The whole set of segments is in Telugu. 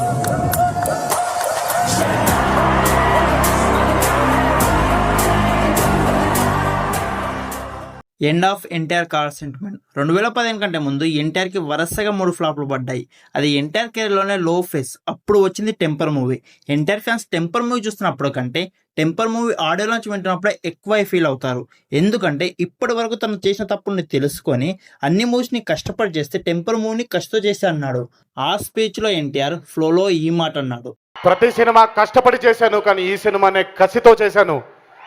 Thank you. End of NTR car sentiment రెండు వేల పదిహేను కంటే ముందు ఎన్టీఆర్కి వరుసగా మూడు ఫ్లాప్లు పడ్డాయి. అది ఎన్టీఆర్ కెరీర్లోనే లో ఫేస్ అప్పుడు వచ్చింది Temper movie NTR fans Temper movie చూస్తున్నప్పుడు కంటే టెంపర్ మూవీ ఆడియో లాంచ్ వింటున్నప్పుడే ఎక్కువ ఫీల్ అవుతారు. ఎందుకంటే ఇప్పటి వరకు తను చేసిన తప్పుల్ని తెలుసుకొని అన్ని మూవీస్ని కష్టపడి చేస్తే టెంపర్ మూవీని కష్టతో చేసి అన్నాడు. ఆ స్పీచ్లో ఎన్టీఆర్ ఫ్లోలో ఈ మాట అన్నాడు. ప్రతి సినిమా కష్టపడి చేశాను కానీ ఈ సినిమానే కసితో చేశాను.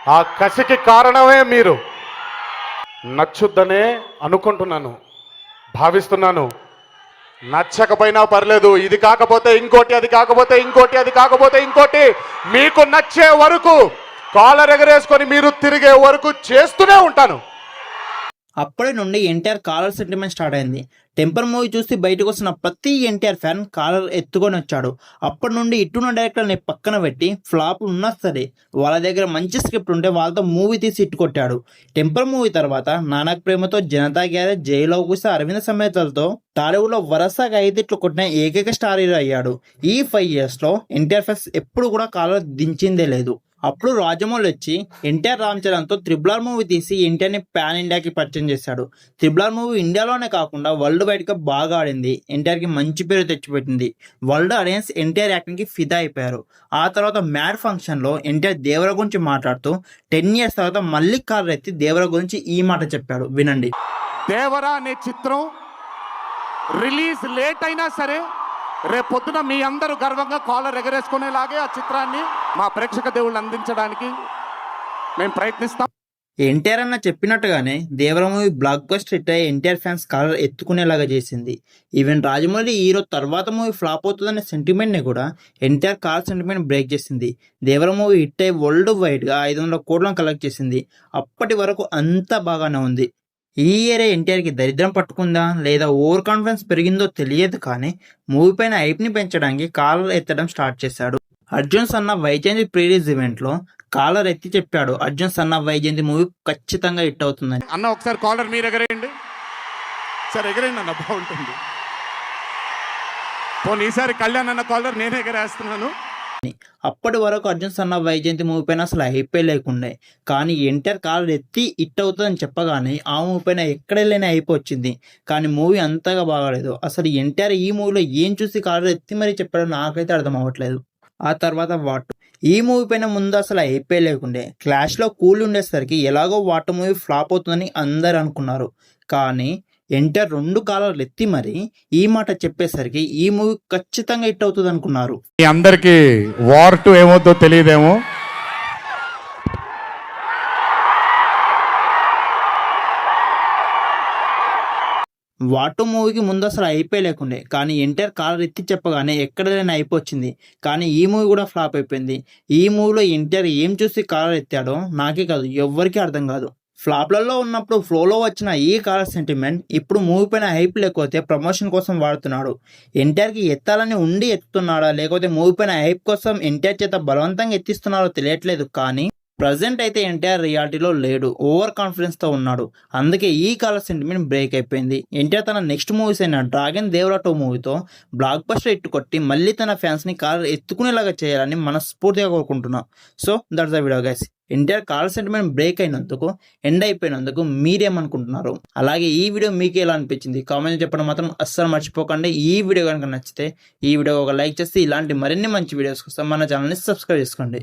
ఆ కసికి కారణమే మీరు. నచ్చుద్దనే అనుకుంటున్నాను. భావిస్తున్నాను. నచ్చకపోయినా పర్లేదు ఇది కాకపోతే ఇంకోటి అది కాకపోతే ఇంకోటి అది కాకపోతే ఇంకోటి. మీకు నచ్చే వరకు కాలర్ ఎగరేసుకొని మీరు తిరిగే వరకు చేస్తూనే ఉంటాను. అప్పటి నుండి ఎన్టీఆర్ కాలర్ సెంటిమెంట్ స్టార్ట్ అయింది. టెంపర్ మూవీ చూసి బయటకు వస్తున్న ప్రతి ఎన్టీఆర్ ఫ్యాన్ కాలర్ ఎత్తుకొని వచ్చాడు. అప్పటి నుండి ఇటున్న డైరెక్టర్ని పక్కన పెట్టి ఫ్లాప్ ఉన్నా సరే వాళ్ళ దగ్గర మంచి స్క్రిప్ట్ ఉంటే వాళ్ళతో మూవీ తీసి ఇట్టు కొట్టాడు. టెంపర్ మూవీ తర్వాత నానక్ ప్రేమతో జనతా గ్యారేజ్ జైలో కూసి అరవింద సమేతలతో టాలీవుడ్లో వరుసగా ఐదు ఇట్లు కొట్టిన ఏకైక స్టార్ హీరో అయ్యాడు. ఈ ఫైవ్ ఇయర్స్లో ఎన్టీఆర్ ఫ్యాన్స్ ఎప్పుడు కూడా కాలర్ దించిందే లేదు. అప్పుడు రాజమౌళి వచ్చి ఎన్టీఆర్ రామ్ చరణ్తో త్రిబులర్ మూవీ తీసి ఎన్టీఆర్ని పాన్ ఇండియాకి పరిచయం చేశాడు. త్రిబులర్ మూవీ ఇండియాలోనే కాకుండా వరల్డ్ వైడ్గా బాగా ఆడింది. ఎన్టీఆర్కి మంచి పేరు తెచ్చిపెట్టింది. వరల్డ్ ఆడియన్స్ ఎన్టీఆర్ యాక్టింగ్కి ఫిదా అయిపోయారు. ఆ తర్వాత మ్యాడ్ ఫంక్షన్లో ఎన్టీఆర్ దేవర గురించి మాట్లాడుతూ టెన్ ఇయర్స్ తర్వాత మళ్ళీ కారు ఎత్తి దేవర గురించి ఈ మాట చెప్పాడు. వినండి. దేవరా అనే చిత్రం రిలీజ్ లేట్ అయినా సరే రేపొద్దున మీ అందరూ గర్వంగా కాలర్ ఎగరేసుకునేలాగే ఆ చిత్రాన్ని మా ప్రేక్షక దేవుళ్ళు అందించడానికి మేము ప్రయత్నిస్తాం. ఎన్టీఆర్ అన్న చెప్పినట్టుగానే Devara movie blockbuster hit అయ్యి ఎన్టీఆర్ ఫ్యాన్స్ కాలర్ ఎత్తుకునేలాగా చేసింది. ఈవెన్ రాజమౌళి హీరో తర్వాత మూవీ ఫ్లాప్ అవుతుందనే సెంటిమెంట్ని కూడా ఎన్టీఆర్ కాల్ సెంటిమెంట్ బ్రేక్ చేసింది. దేవర మూవీ హిట్ అయ్యి వరల్డ్ వైడ్గా ఐదు వందల కోట్లను కలెక్ట్ చేసింది. అప్పటి వరకు అంతా బాగానే ఉంది. ఈ ఇయరే ఎన్టీఆర్కి దరిద్రం పట్టుకుందా? లేదా ఓవర్ కాన్ఫిడెన్స్ పెరిగిందో తెలియదు కానీ మూవీ పైన హైప్ని పెంచడానికి కాలర్ ఎత్తడం స్టార్ట్ చేశాడు. అర్జున్ సన్న వైజయంతి ప్రీరీస్ ఈవెంట్లో కాలర్ ఎత్తి చెప్పాడు అర్జున్ సన్న వైజయంతి మూవీ ఖచ్చితంగా హిట్ అవుతుందని. అన్న ఒకసారి కాలర్ మీరు ఎగరేయండి. సార్ ఎగరేయండి అన్న బాగుంటుంది. పోనీ ఈసారి కళ్యాణ్ అన్న కాలర్ నేనే ఎగరేస్తున్నాను. అప్పటి వరకు అర్జున్ సన్న వైజయంతి మూవీ పైన అసలు హైపే లేకుండే. కానీ ఎన్టీఆర్ కాలర్ ఎత్తి హిట్ అవుతుందని చెప్పగానే ఆ మూవీ పైన ఎక్కడే లేని హైప్ వచ్చింది. కానీ మూవీ అంతగా బాగాలేదు. అసలు ఎన్టీఆర్ ఈ మూవీలో ఏం చూసి కాలర్ ఎత్తి మరీ చెప్పాడో నాకైతే అర్థం అవ్వట్లేదు. ఆ తర్వాత వాటు? ఈ మూవీ పైన ముందు అసలు అయిపోయి లేకుండే. క్లాష్లో కూల్ ఉండేసరికి ఎలాగో వాటు మూవీ ఫ్లాప్ అవుతుందని అందరు అనుకున్నారు. కానీ ఎన్టీఆర్ రెండు కాలర్లు ఎత్తి మరి ఈ మాట చెప్పేసరికి ఈ మూవీ ఖచ్చితంగా హిట్ అవుతుంది అనుకున్నారు. మీ అందరికీ వార్ టు ఏమవుతో తెలియదేమో? వాటు మూవీకి ముందు అసలు అయిపోయి లేకుండే కానీ ఎన్టీఆర్ కాలర్ ఎత్తి చెప్పగానే ఎక్కడ లేని అయిపోయింది కానీ ఈ మూవీ కూడా ఫ్లాప్ అయిపోయింది. ఈ మూవీలో ఎన్టీఆర్ ఏం చూసి కాలర్ ఎత్తాడో నాకే కాదు ఎవ్వరికీ అర్థం కాదు. ఫ్లాప్లలో ఉన్నప్పుడు ఫ్లోలో వచ్చిన ఈ కాల సెంటిమెంట్ ఇప్పుడు మూవీ పైన హైప్ లేకపోతే ప్రమోషన్ కోసం వాడుతున్నాడు. ఎన్టీఆర్కి ఎత్తాలని ఉండి ఎత్తుతున్నాడా? లేకపోతే మూవీ పైన హైప్ కోసం ఎన్టీఆర్ చేత బలవంతంగా ఎత్తిస్తున్నారో తెలియట్లేదు కానీ ప్రజెంట్ అయితే ఎన్టీఆర్ రియాలిటీలో లేడు ఓవర్ కాన్ఫిడెన్స్తో ఉన్నాడు. అందుకే ఈ కాల సెంటిమెంట్ బ్రేక్ అయిపోయింది. ఎన్టీఆర్ తన నెక్స్ట్ మూవీస్ అయిన డ్రాగన్ దేవరా టూ మూవీతో బ్లాక్ బస్టర్ ఎట్టు కొట్టి మళ్ళీ తన ఫ్యాన్స్ని ఎత్తుకునేలాగా చేయాలని మనస్ఫూర్తిగా కోరుకుంటున్నాం. So that's the video guys NTR collar sentiment break అయినందుకు ఎండ్ అయిపోయినందుకు మీరేమనుకుంటున్నారు? అలాగే ఈ వీడియో మీకు ఎలా అనిపించింది? కామెంట్ చెప్పడం మాత్రం అస్సలు మర్చిపోకండి. ఈ వీడియో కనుక నచ్చితే ఈ వీడియో ఒక లైక్ చేస్తే ఇలాంటి మరిన్ని మంచి వీడియోస్ కోసం మన ఛానల్ని సబ్స్క్రైబ్ చేసుకోండి.